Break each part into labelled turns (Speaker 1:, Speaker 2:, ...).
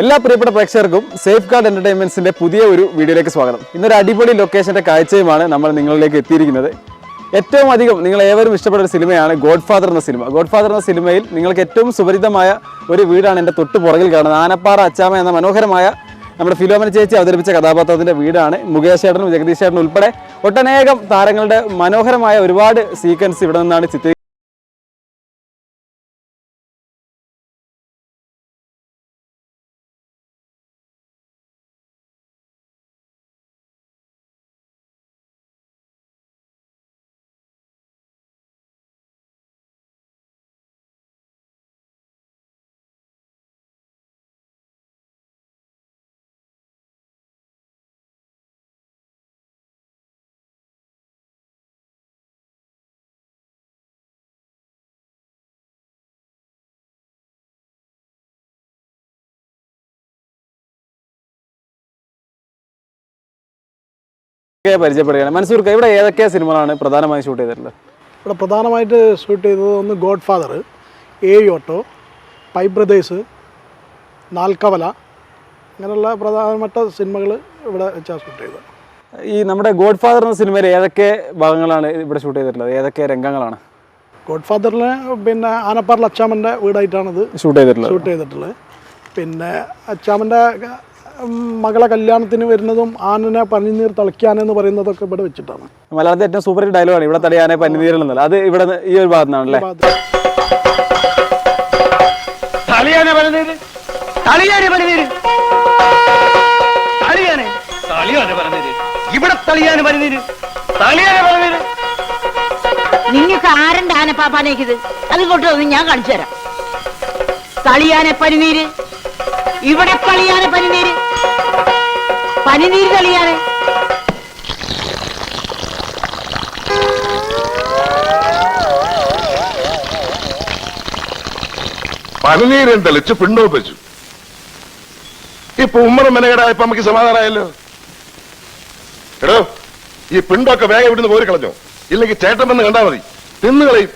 Speaker 1: എല്ലാ പ്രിയപ്പെട്ട പ്രേക്ഷകർക്കും സേഫ് ഗാർഡ് എന്റർടൈൻമെന്റ്സിന്റെ പുതിയ ഒരു വീഡിയോയിലേക്ക് സ്വാഗതം. ഇന്നൊരു അടിപൊളി ലൊക്കേഷന്റെ കാഴ്ചയുമാണ് നമ്മൾ നിങ്ങളിലേക്ക് എത്തിയിരിക്കുന്നത്. ഏറ്റവും അധികം നിങ്ങൾ ഏവരും ഇഷ്ടപ്പെട്ട ഒരു സിനിമയാണ് ഗോഡ് ഫാദർ എന്ന സിനിമ. ഗോഡ് ഫാദർ എന്ന സിനിമയിൽ നിങ്ങൾക്ക് ഏറ്റവും സുപരിതമായ ഒരു വീടാണ് എന്റെ തൊട്ട് പുറകിൽ കാണുന്നത്. ആനപ്പാറ അച്ചാമ എന്ന മനോഹരമായ നമ്മുടെ ഫിലോമന ചേച്ചി അവതരിപ്പിച്ച കഥാപാത്രത്തിന്റെ വീടാണ് മുകേഷ് ചേട്ടനും ജഗദീഷ് ചേട്ടനും ഉൾപ്പെടെ ഒട്ടനേകം താരങ്ങളുടെ മനോഹരമായ ഒരുപാട് സീക്വൻസ് ഇവിടെ നിന്നാണ് ചിത്രീകരിച്ചത്. പരിചയപ്പെടുകയാണ്. മൻസൂർക്ക് ഇവിടെ ഏതൊക്കെ സിനിമകളാണ് പ്രധാനമായും ഷൂട്ട് ചെയ്തിട്ടുള്ളത്?
Speaker 2: ഇവിടെ പ്രധാനമായിട്ട് ഷൂട്ട് ചെയ്തത് ഒന്ന് ഗോഡ് ഫാദർ ഏഴ് ഓട്ടോ പൈ ബ്രദേഴ്സ് നാൽക്കവല അങ്ങനെയുള്ള പ്രധാനപ്പെട്ട സിനിമകൾ ഇവിടെ വെച്ചാണ് ഷൂട്ട് ചെയ്തത്.
Speaker 1: ഈ നമ്മുടെ ഗോഡ് ഫാദർ എന്ന സിനിമയിൽ ഏതൊക്കെ ഭാഗങ്ങളാണ് ഇവിടെ ഷൂട്ട് ചെയ്തിട്ടുള്ളത്? ഏതൊക്കെ രംഗങ്ങളാണ്?
Speaker 2: ഗോഡ് ഫാദറിന് പിന്നെ ആനപ്പാറിൽ അച്ചാമന്റെ ഇത്
Speaker 1: ഷൂട്ട് ചെയ്തിട്ടുള്ളത്.
Speaker 2: ഷൂട്ട് ചെയ്തിട്ടുള്ളത്. പിന്നെ അച്ചാമന്റെ മകളെ കല്യാണത്തിന് വരുന്നതും ആനനെ പനിനീർ തളിക്കാനെന്ന് പറയുന്നതൊക്കെ ഇവിടെ വെച്ചിട്ടാണ്.
Speaker 1: മലയാളത്തിൽ ഏറ്റവും സൂപ്പർ ഡയലോഗാണ് ഇവിടെ തടിയാനെ പന്നിനീരുള്ളത് അത് ഇവിടെ ഈ ഒരു ഭാഗത്തു നിന്നാണല്ലേ
Speaker 3: തളിയാനെ പറഞ്ഞത് തളിയാനെ പറഞ്ഞത് തളിയാനെ തളിയാനെ പറഞ്ഞത് ഇവിടെ തളിയാനെ തളിയാനെ
Speaker 4: നിങ്ങൾക്ക് ആരന്റെ ആനപ്പാപ്പാനേക്കിത് അതിങ്ങോട്ട് വന്ന് ഞാൻ കാണിച്ചു തരാം. തളിയാനെ പനിനീര്. ഇവിടെ തളിയാനെ പനിനീര്. പനിനീര് കളിയാണ്.
Speaker 5: പനിനീരും തെളിച്ച്? പിണ്ടോപ്പിച്ചു ഇപ്പൊ ഉമ്മറ മെനകേടായപ്പോ നമുക്ക് സമാധാനമായല്ലോ? എടോ ഈ പിണ്ടൊക്കെ വേഗം ഇവിടുന്ന് കോരി കളഞ്ഞോ? ഇല്ലെങ്കിൽ ചേട്ടൻ വന്ന് കണ്ടാ മതി. തിന്നുകളയും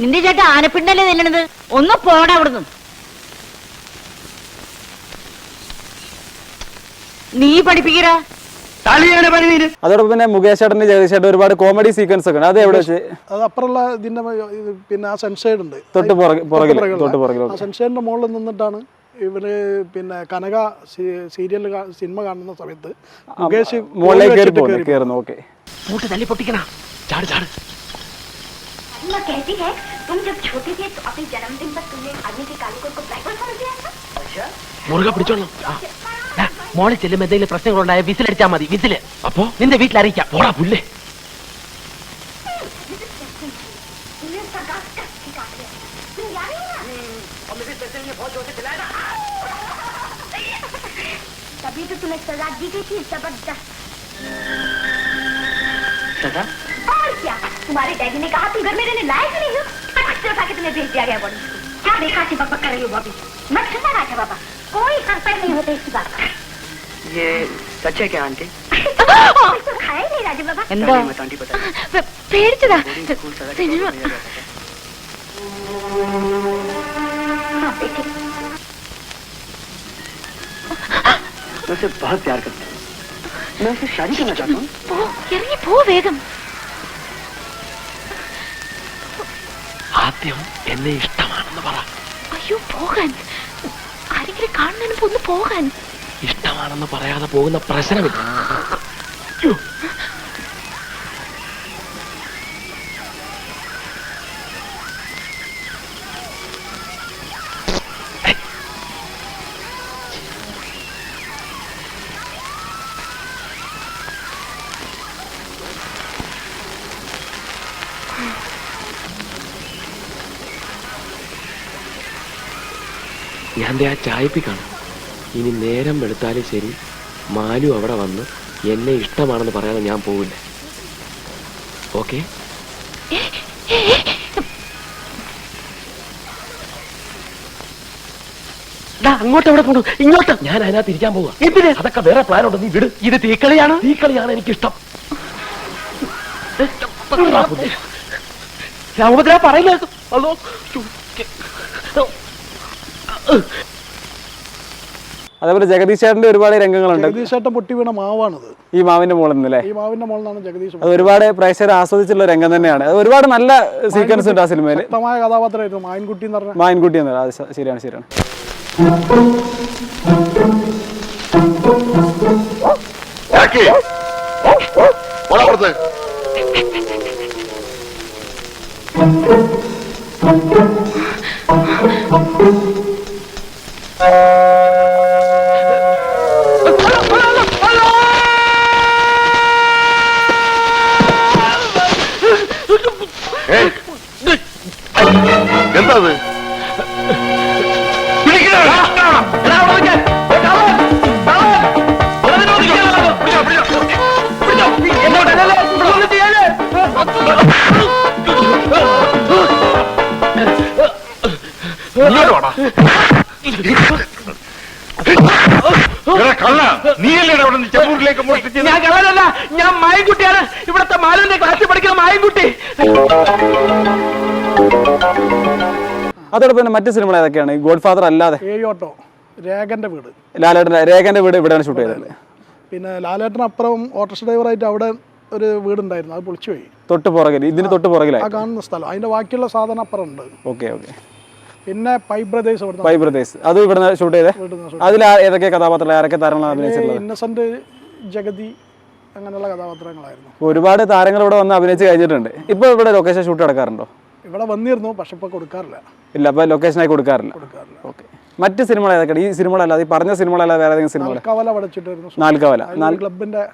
Speaker 4: നിന്റെ ചേട്ടൻ ആനപ്പിണ്ടല്ലേ തിന്നണത്? ഒന്ന് പോടാ അവിടുന്ന്. നീ പഠിപ്പിക്കരാ
Speaker 3: തളിയാനെ പറഞ്ഞത്
Speaker 1: അതോടൊപ്പം തന്നെ മുകേഷ് ചേട്ടൻ്റെ ജഗദീഷ് ചേട്ടൻ ഒരുപാട് കോമഡി സീക്വൻസ് ഒക്കെ ഉണ്ട് അത് എവിടെ വെച്ച്
Speaker 2: അത് അപ്പുറമുള്ള ഇതിൻ്റെ ഇത് പിന്നെ ആ സൺഷൈഡ് ഉണ്ട്
Speaker 1: തൊട്ട് പുറകിൽ പുറകിൽ
Speaker 2: പുറകിലുള്ള.
Speaker 1: തൊട്ട് പുറകിൽ
Speaker 2: ആ സൺഷൈഡിന്റെ മുകളിൽ നിന്നിട്ടാണ് ഇവര് പിന്നെ കനക സീരിയൽ സിനിമ കാണുന്ന സമയത്ത് മുകേഷ്
Speaker 1: മുകളിലേക്ക് കയറി
Speaker 2: വെച്ചിട്ട്
Speaker 1: പോകുന്നു
Speaker 2: കയറി
Speaker 1: കയറുന്നു ഓക്കെ
Speaker 3: കൂട്ട് തല്ലി പൊട്ടിക്കണ ചാട് ചാട്
Speaker 6: मैं कहती है तुम जब छोटे थे तो अपने जन्मदिन पर तुमने आदमी के कालीकोट को ब्लैक समझ लिया था
Speaker 3: മുറുകെ പിടിച്ചോളണം ആ. ദാ, മോളിൽ ചെല്ലുമ്പോ എന്തെങ്കിലും പ്രശ്നങ്ങളുണ്ടായ വിസിലടിച്ചാ മതി വിസില് അപ്പോ നിന്റെ വീട്ടിൽ അറിയിക്കാം പോടാ പുല്ലേ
Speaker 6: तुमने उसका गाल कस के काट लिया तुम याद है ना तभी तो तुम्हें सजा दी गई थी जबरदस्त
Speaker 3: സദാ
Speaker 6: और क्या तुम्हारे डैडी ने कहा तुम घर में रहने लायक ही नहीं हो फटाक से उठा के तुम्हें भेज दिया गया बॉडी क्या देखा सी बकबक कर रही हो बॉबी मत सुनना राजा बाबा कोई हक पर नहीं होता इसकी बात का
Speaker 7: ये सच है क्या आंटी
Speaker 6: बिल्कुल खाया ही नहीं राजा बाबा
Speaker 4: എന്താ
Speaker 7: मैं आंटी बता
Speaker 4: പേടിച്ചതാ
Speaker 7: स्कूल सजा
Speaker 4: സിനിമ
Speaker 6: हाँ बेटे
Speaker 7: मैं उसे बहुत प्यार करता हूँ मैं उससे शादी करना चाहता हूँ
Speaker 4: പോ ഇറങ്ങി പോ വേഗം
Speaker 3: ആദ്യം എന്നെ ഇഷ്ടമാണെന്ന് പറ
Speaker 4: അയ്യോ പോകാൻ ആരെങ്കിലും കാണുന്നതിന് മുമ്പ് ഒന്ന് പോകാൻ
Speaker 3: ഇഷ്ടമാണെന്ന് പറയാതെ പോകുന്ന പ്രശ്നമില്ല ഞാൻ ആ ചായപ്പിക്കാണ് ഇനി നേരം വെളുത്താലും ശരി. മാലു അവിടെ വന്ന് എന്നെ ഇഷ്ടമാണെന്ന് പറയാതെ ഞാൻ പോവില്ല. ഓക്കെ? അങ്ങോട്ട് എവിടെ പോണു? ഇങ്ങോട്ട്. ഞാൻ അതിനകത്ത് ഇരിക്കാൻ പോവാ. എന്തിന്? അതൊക്കെ വേറെ പ്ലാൻ ഉണ്ട് നീ വിട്. ഇത് തീക്കളിയാണ്? തീക്കളിയാണ് എനിക്കിഷ്ടം. രാമഭദ്ര പറയില്ല അതോ
Speaker 1: അതേപോലെ ജഗദീഷ് ചേട്ടന്റെ ഒരുപാട് രംഗങ്ങളുണ്ട്.
Speaker 2: ജഗദീഷ് ചേട്ടൻ പൊട്ടി വീണ മാവാണത്.
Speaker 1: ഈ മാവിന്റെ മുകളിൽ നിന്ന് അല്ലേ
Speaker 2: ഈ മാവിന്റെ മോളിലാണ് ജഗദീഷ്
Speaker 1: അത് ഒരുപാട് പ്രേക്ഷകർ ആസ്വദിച്ചുള്ള രംഗം തന്നെയാണ്. അത് ഒരുപാട് നല്ല സീക്വൻസ് ഉണ്ട് ആ സിനിമയിൽ
Speaker 2: ശക്തമായ കഥാപാത്രമായിരുന്നു മായൻകുട്ടി എന്ന് പറഞ്ഞ
Speaker 1: മായൻകുട്ടി എന്ന് അത് ശരിയാണ് ശരിയാണ്.
Speaker 5: Thank പോടാ
Speaker 3: ഞാൻ മായൻകുട്ടിയാണ്. ഇവിടുത്തെ മാലുവിന്റെ ക്ലാസ്സിൽ പഠിക്കുന്ന മായൻകുട്ടി.
Speaker 1: അതോടൊപ്പം തന്നെ മറ്റു സിനിമകൾ ഏതൊക്കെയാണ്? ഗോഡ് ഫാദർ അല്ലാതെ.
Speaker 2: ഏയോട്ടോ രേഖന്റെ വീട്.
Speaker 1: ലാലേട്ടൻ രേഖന്റെ വീട് ഇവിടെയാണ് ഷൂട്ട് ചെയ്തത്.
Speaker 2: പിന്നെ ലാലേട്ടൻ അപ്പുറം ഓട്ടോ ഡ്രൈവർ ആയിട്ട് അവിടെ ഒരു വീടുണ്ടായിരുന്നു. അത് പൊളിച്ചു പോയി
Speaker 1: തൊട്ട് പുറകിൽ ഇതിന് തൊട്ട്
Speaker 2: ആ കാണുന്ന സ്ഥലം. അതിന്റെ ബാക്കിയുള്ള സാധനം അപ്പുറം ഉണ്ട്
Speaker 1: ഓക്കെ ഓക്കെ.
Speaker 2: പിന്നെ പൈ ബ്രദേഴ്സ് ഇവിടുന്ന്
Speaker 1: ബൈ ബ്രദേഴ്സ് അത് ഇവിടെ ഷൂട്ട് ചെയ്തേ? അതിൽ ഏതൊക്കെ കഥാപാത്രങ്ങൾ ആരൊക്കെ താരങ്ങളാണ് അഭിനയിച്ചിട്ടുള്ളത്?
Speaker 2: ഇന്നസെന്റ് ജഗതി അങ്ങനെയുള്ള കഥാപാത്രങ്ങളായിരുന്നു.
Speaker 1: ഒരുപാട് താരങ്ങൾ ഇവിടെ വന്ന് അഭിനയിച്ച് കഴിഞ്ഞിട്ടുണ്ട്. ഇപ്പോൾ ഇവിടെ ലൊക്കേഷൻ ഷൂട്ട് നടക്കാറുണ്ടോ?
Speaker 2: ഇവിടെ വന്നിരുന്നു പക്ഷെ ഇപ്പൊ കൊടുക്കാറില്ല.
Speaker 1: ഇല്ല അപ്പോൾ ലൊക്കേഷനായി കൊടുക്കാറില്ല. ഓക്കെ മറ്റ് സിനിമകൾ ഏതൊക്കെയാണ്? ഈ സിനിമകളല്ലാതെ ഈ പറഞ്ഞ സിനിമകളല്ലാതെ വേറെ ഏതെങ്കിലും സിനിമകൾ നാൽക്കവല നാല്
Speaker 2: നാൽക്കവല.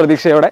Speaker 1: പ്രതീക്ഷയോടെ.